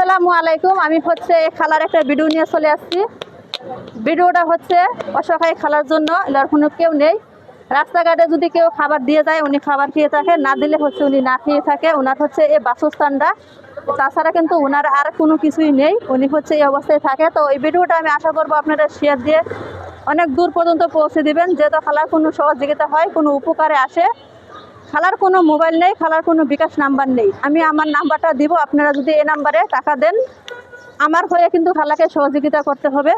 আসসালামু আলাইকুম। আমি হচ্ছে এই খালার একটা ভিডিও নিয়ে চলে আসছি। ভিডিওটা হচ্ছে অসহায় খালার জন্য। এলার কোনো কেউ নেই। রাস্তাঘাটে যদি কেউ খাবার দিয়ে যায়, উনি খাবার খেয়ে থাকে। না দিলে হচ্ছে উনি না খেয়ে থাকে। ওনার হচ্ছে এই বাসস্থানটা। তাছাড়া কিন্তু ওনার আর কোনো কিছুই নেই। উনি হচ্ছে এই অবস্থায় থাকে। তো এই ভিডিওটা আমি আশা করব আপনারা শেয়ার দিয়ে অনেক দূর পর্যন্ত পৌঁছে দিবেন। যেহেতু খালার কোনো সহযোগিতা হয়, কোনো উপকারে আসে খালার কোনো মোবাইল নেই, খালার কোনো বিকাশ নাম্বার নেই। আমি আমার নাম্বারটা দিব, আপনারা যদি এই নাম্বারে টাকা দেন, আমার হয়ে কিন্তু খালাকে সহযোগিতা করতে হবে।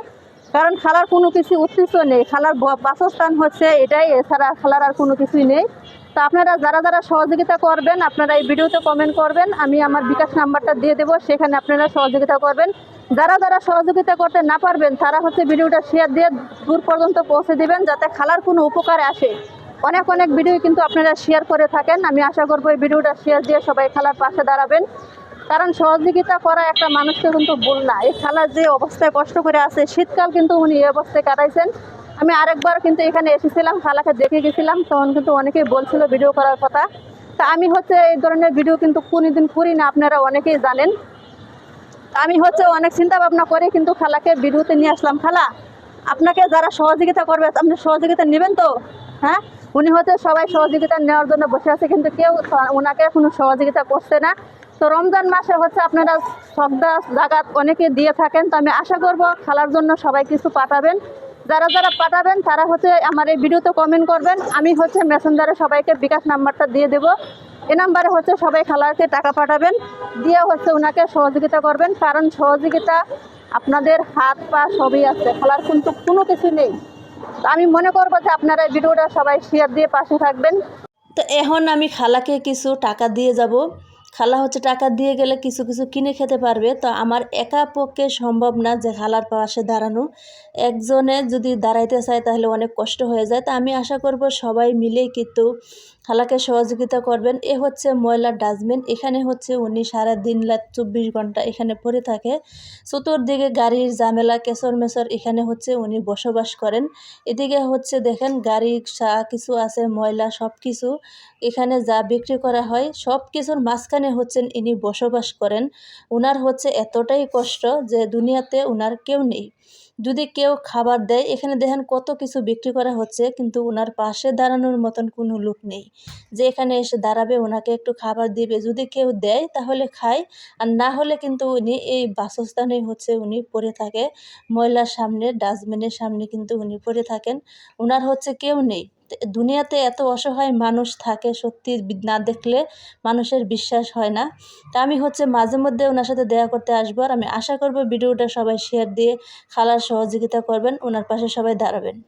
কারণ খালার কোনো কিছু উদ্দেশ্য নেই, খালার বাসস্থান হচ্ছে এটাই, এছাড়া খালার আর কোনো কিছুই নেই। তো আপনারা যারা যারা সহযোগিতা করবেন, আপনারা এই ভিডিওতে কমেন্ট করবেন, আমি আমার বিকাশ নাম্বারটা দিয়ে দেবো, সেখানে আপনারা সহযোগিতা করবেন। যারা যারা সহযোগিতা করতে না পারবেন, তারা হচ্ছে ভিডিওটা শেয়ার দিয়ে দূর পর্যন্ত পৌঁছে দেবেন, যাতে খালার কোনো উপকারে আসে। অনেক অনেক ভিডিও কিন্তু আপনারা শেয়ার করে থাকেন। আমি আশা করব এই ভিডিওটা শেয়ার দিয়ে সবাই খালার পাশে দাঁড়াবেন। কারণ সহযোগিতা করা একটা মানুষকে কিন্তু ভুল না। এই খালার যে অবস্থায় কষ্ট করে আছে, শীতকাল কিন্তু উনি এই অবস্থায় কাটাইছেন। আমি আরেকবার কিন্তু এখানে এসেছিলাম, খালাকে দেখে গেছিলাম, তখন কিন্তু অনেকেই বলছিল ভিডিও করার কথা। তা আমি হচ্ছে এই ধরনের ভিডিও কিন্তু কোনোদিন করি না, আপনারা অনেকেই জানেন। আমি হচ্ছে অনেক চিন্তা ভাবনা করে কিন্তু খালাকে ভিডিওতে নিয়ে আসলাম। খালা, আপনাকে যারা সহযোগিতা করবে, আপনি সহযোগিতা নেবেন তো? হ্যাঁ? উনি হচ্ছে সবাই সহযোগিতা নেওয়ার জন্য বসে আছে, কিন্তু কেউ ওনাকে কোনো সহযোগিতা করছে না। তো রমজান মাসে হচ্ছে আপনারা সবদা জাগাত অনেকে দিয়ে থাকেন, তো আমি আশা করব খালার জন্য সবাই কিছু পাঠাবেন। যারা যারা পাঠাবেন, তারা হচ্ছে আমার এই ভিডিওতে কমেন্ট করবেন। আমি হচ্ছে মেসেঞ্জারে সবাইকে বিকাশ নাম্বারটা দিয়ে দেবো। এ নাম্বারে হচ্ছে সবাই খালাকে টাকা পাঠাবেন, দিয়ে হচ্ছে ওনাকে সহযোগিতা করবেন। কারণ সহযোগিতা আপনাদের হাত পা সবই আছে। খালার কিন্তু কোনো কিছু নেই। আমি মনে করব যে আপনারা ভিডিওটা সবাই শেয়ার দিয়ে পাশে থাকবেন। তো এখন আমি খালাকে কিছু টাকা দিয়ে যাব। খালা হচ্ছে টাকা দিয়ে গেলে কিছু কিছু কিনে খেতে পারবে। তো আমার একা পক্ষে সম্ভব না যে খালার পাশে দাঁড়ানো। একজনে যদি দাঁড়াইতে চায় তাহলে অনেক কষ্ট হয়ে যায়। তো আমি আশা করব সবাই মিলেই কিন্তু খালাকে সহযোগিতা করবেন। এ হচ্ছে ময়লার ডাস্টবিন। এখানে হচ্ছে উনি সারা দিন রাত চব্বিশ ঘণ্টা এখানে পড়ে থাকে। চতুর্দিকে গাড়ির ঝামেলা কেসর মেসর এখানে হচ্ছে উনি বসবাস করেন। এদিকে হচ্ছে দেখেন গাড়ি যা কিছু আছে, ময়লা সব কিছু এখানে যা বিক্রি করা হয় সব কিছুর মাঝখানে হচ্ছেন ইনি বসবাস করেন। ওনার হচ্ছে এতটাই কষ্ট যে দুনিয়াতে ওনার কেউ নেই। যদি কেউ খাবার দেয়, এখানে দেখেন কত কিছু বিক্রি করা হচ্ছে, কিন্তু ওনার পাশে দাঁড়ানোর মতন কোনো লোক নেই। যে এখানে এসে দাঁড়াবে ওনাকে একটু খাবার দিবে, যদি কেউ দেয় তাহলে খায়, আর না হলে কিন্তু উনি এই বাসস্থানে হচ্ছে উনি পড়ে থাকে। ময়লার সামনে, ডাস্টবিনের সামনে কিন্তু উনি পড়ে থাকেন। ওনার হচ্ছে কেউ নেই। দুনিয়াতে এত অসহায় মানুষ থাকে, সত্যি না দেখলে মানুষের বিশ্বাস হয় না। তা আমি হচ্ছে মাঝে মধ্যে ওনার সাথে দেয়া করতে আসব আর আমি আশা করব ভিডিওটা সবাই শেয়ার দিয়ে খালার সহযোগিতা করবেন, ওনার পাশে সবাই দাঁড়াবেন।